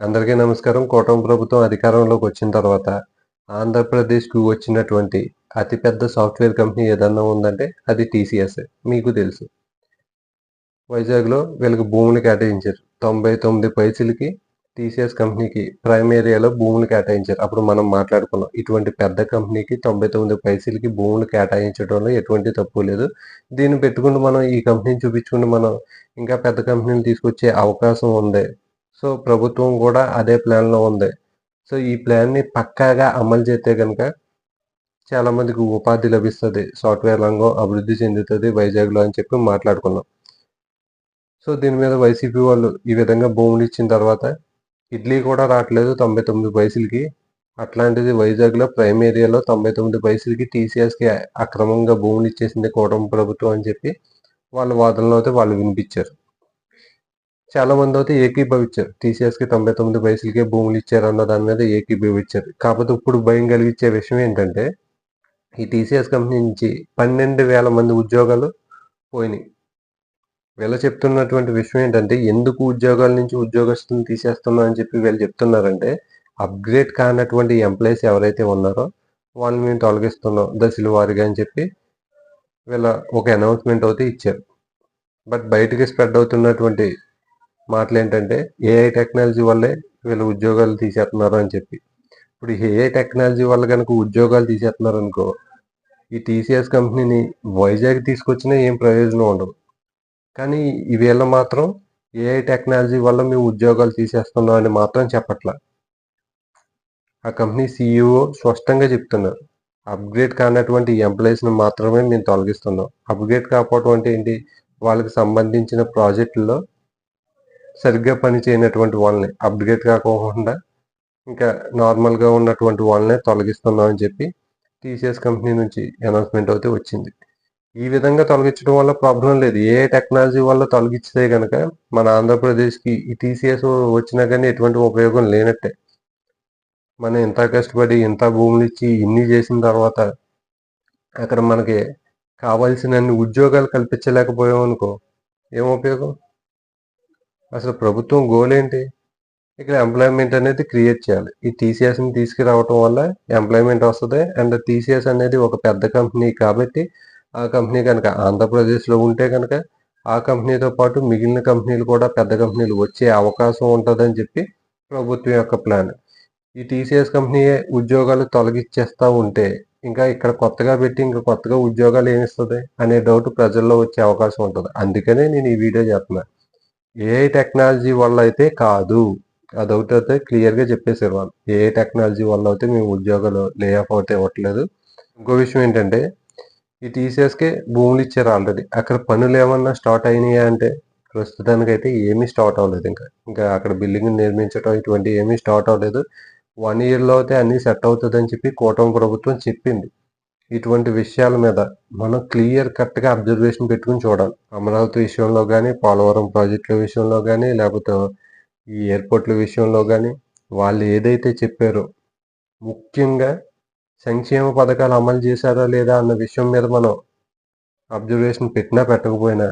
అందరికీ నమస్కారం. కూటమి ప్రభుత్వం అధికారంలోకి వచ్చిన తర్వాత ఆంధ్రప్రదేశ్కు వచ్చినటువంటి అతిపెద్ద సాఫ్ట్వేర్ కంపెనీ ఏదన్నా ఉందంటే అది టీసీఎస్. మీకు తెలుసు. వైజాగ్లో వీళ్ళకి భూములు కేటాయించారు. తొంభై తొమ్మిది పైసలకి టీసీఎస్ కంపెనీకి ప్రైమ్ ఏరియాలో భూములు కేటాయించారు. అప్పుడు మనం మాట్లాడుకున్నాం. ఇటువంటి పెద్ద కంపెనీకి తొంభై తొమ్మిది పైసలకి భూములు కేటాయించడంలో ఎటువంటి తప్పు లేదు. దీన్ని పెట్టుకుంటూ మనం ఈ కంపెనీని చూపించుకుంటూ మనం ఇంకా పెద్ద కంపెనీని తీసుకొచ్చే అవకాశం ఉంది. సో ప్రభుత్వం కూడా అదే ప్లాన్లో ఉంది. సో ఈ ప్లాన్ని పక్కాగా అమలు చేస్తే కనుక చాలామందికి ఉపాధి లభిస్తుంది. సాఫ్ట్వేర్ రంగం అభివృద్ధి చెందుతుంది వైజాగ్లో అని చెప్పి మాట్లాడుకున్నాం. సో దీని మీద వైసీపీ వాళ్ళు ఈ విధంగా భూములు ఇచ్చిన తర్వాత ఇడ్లీ కూడా రావట్లేదు తొంభై తొమ్మిది పైసలకి. అట్లాంటిది వైజాగ్లో ప్రైమ్ ఏరియాలో తొంభై తొమ్మిది పైసలకి టీసీఎస్కి అక్రమంగా భూములు ఇచ్చేసింది కూటమి ప్రభుత్వం అని చెప్పి వాళ్ళ వాదనలో అయితే వాళ్ళు వినిపించారు. చాలా మంది అయితే ఏకీభవించారు. టీసీఎస్కి తొంభై తొమ్మిది పైసలకే భూములు ఇచ్చారు అన్న దాని మీద ఏకీభవించారు. కాకపోతే ఇప్పుడు భయం కలిగించే విషయం ఏంటంటే ఈ టీసీఎస్ కంపెనీ నుంచి పన్నెండు వేల మంది ఉద్యోగాలు పోయినాయి. వీళ్ళు చెప్తున్నటువంటి విషయం ఏంటంటే ఎందుకు ఉద్యోగాల నుంచి ఉద్యోగస్తులను తీసేస్తున్నాం అని చెప్పి వీళ్ళు చెప్తున్నారంటే అప్గ్రేడ్ కానటువంటి ఎంప్లాయీస్ ఎవరైతే ఉన్నారో వాళ్ళని మేము తొలగిస్తున్నాం దశల వారిగా అని చెప్పి వీళ్ళ ఒక అనౌన్స్మెంట్ అయితే ఇచ్చారు. బట్ బయటికి స్ప్రెడ్ అవుతున్నటువంటి మాటలు ఏంటంటే ఏఐ టెక్నాలజీ వల్లే వీళ్ళు ఉద్యోగాలు తీసేస్తున్నారు అని చెప్పి. ఇప్పుడు ఏఐ టెక్నాలజీ వల్ల కనుక ఉద్యోగాలు తీసేస్తున్నారు అనుకో ఈ టీసీఎస్ కంపెనీని వైజాగ్ తీసుకొచ్చినా ఏం ప్రయోజనం ఉండదు. కానీ ఈ వీళ్ళ మాత్రం ఏఐ టెక్నాలజీ వల్ల మేము ఉద్యోగాలు తీసేస్తున్నాం అని మాత్రం చెప్పట్లా. ఆ కంపెనీ సీఈఓ స్పష్టంగా చెప్తున్నారు. అప్గ్రేడ్ కానటువంటి ఎంప్లాయీస్ని మాత్రమే మేము తొలగిస్తున్నాం. అప్గ్రేడ్ కాకపోవటం అంటే ఏంటి? వాళ్ళకి సంబంధించిన ప్రాజెక్టుల్లో సరిగ్గా పని చేయనటువంటి వాళ్ళని అప్గ్రేడ్ కాకోకుండా ఇంకా నార్మల్గా ఉన్నటువంటి వాళ్ళనే తొలగిస్తున్నామని చెప్పి టీసీఎస్ కంపెనీ నుంచి అనౌన్స్మెంట్ అయితే వచ్చింది. ఈ విధంగా తొలగించడం వల్ల ప్రాబ్లం లేదు. ఏ టెక్నాలజీ వల్ల తొలగిస్తే కనుక మన ఆంధ్రప్రదేశ్కి ఈ టీసీఎస్ వచ్చినా కానీ ఎటువంటి ఉపయోగం లేనట్టే. మనం ఇంత కష్టపడి ఇంత భూములు ఇచ్చి ఇన్ని చేసిన తర్వాత అక్కడ మనకి కావాల్సినన్ని ఉద్యోగాలు కల్పించలేకపోయాం అనుకో ఏం ఉపయోగం? అసలు ప్రభుత్వం గోల్ ఏంటి? ఇక్కడ ఎంప్లాయ్మెంట్ అనేది క్రియేట్ చేయాలి. ఈ టీసీఎస్ని తీసుకురావటం వల్ల ఎంప్లాయ్మెంట్ వస్తుంది. అండ్ టీసీఎస్ అనేది ఒక పెద్ద కంపెనీ కాబట్టి ఆ కంపెనీ కనుక ఆంధ్రప్రదేశ్లో ఉంటే కనుక ఆ కంపెనీతో పాటు మిగిలిన కంపెనీలు కూడా పెద్ద కంపెనీలు వచ్చే అవకాశం ఉంటుందని చెప్పి ప్రభుత్వం యొక్క ప్లాన్ ఈ టీసీఎస్ కంపెనీ ఉద్యోగాలు తొలగిచ్చేస్తూ ఉంటే ఇంకా ఇక్కడ కొత్తగా పెట్టి ఇంకా కొత్తగా ఉద్యోగాలు ఏమిస్తుంది అనే డౌట్ ప్రజల్లో వచ్చే అవకాశం ఉంటుంది. అందుకనే నేను ఈ వీడియో చేస్తున్నాను ఏఐ టెక్నాలజీ వల్ల అయితే కాదు. అదొకటి అయితే క్లియర్గా చెప్పేసారు వాళ్ళు. ఏఐ టెక్నాలజీ వల్ల అయితే మేము ఉద్యోగాలు లే ఆఫ్ అయితే ఇవ్వట్లేదు. ఇంకో విషయం ఏంటంటే ఈ టీసీఎస్కే భూములు ఇచ్చారు ఆల్రెడీ. అక్కడ పనులు ఏమన్నా స్టార్ట్ అయినాయా అంటే ప్రస్తుతానికి అయితే ఏమీ స్టార్ట్ అవ్వలేదు ఇంకా. ఇంకా అక్కడ బిల్డింగ్ నిర్మించడం ఇటువంటి ఏమీ స్టార్ట్ అవ్వలేదు. వన్ ఇయర్లో అయితే అన్నీ సెట్ అవుతుందని చెప్పి కూటమి ప్రభుత్వం చెప్పింది. ఇటువంటి విషయాల మీద మనం క్లియర్ కట్గా అబ్జర్వేషన్ పెట్టుకుని చూడాలి. అమరావతి విషయంలో కానీ పోలవరం ప్రాజెక్టుల విషయంలో కానీ లేకపోతే ఈ ఎయిర్పోర్ట్ల విషయంలో కానీ వాళ్ళు ఏదైతే చెప్పారో ముఖ్యంగా సంక్షేమ పథకాలు అమలు చేశారా లేదా అన్న విషయం మీద మనం అబ్జర్వేషన్ పెట్టినా పెట్టకపోయినా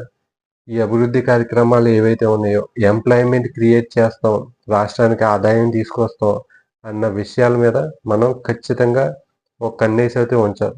ఈ అభివృద్ధి కార్యక్రమాలు ఏవైతే ఉన్నాయో ఎంప్లాయ్మెంట్ క్రియేట్ చేస్తాం రాష్ట్రానికి ఆదాయం తీసుకొస్తాం అన్న విషయాల మీద మనం ఖచ్చితంగా ఒక కన్నేసి అయితే ఉంచాలి.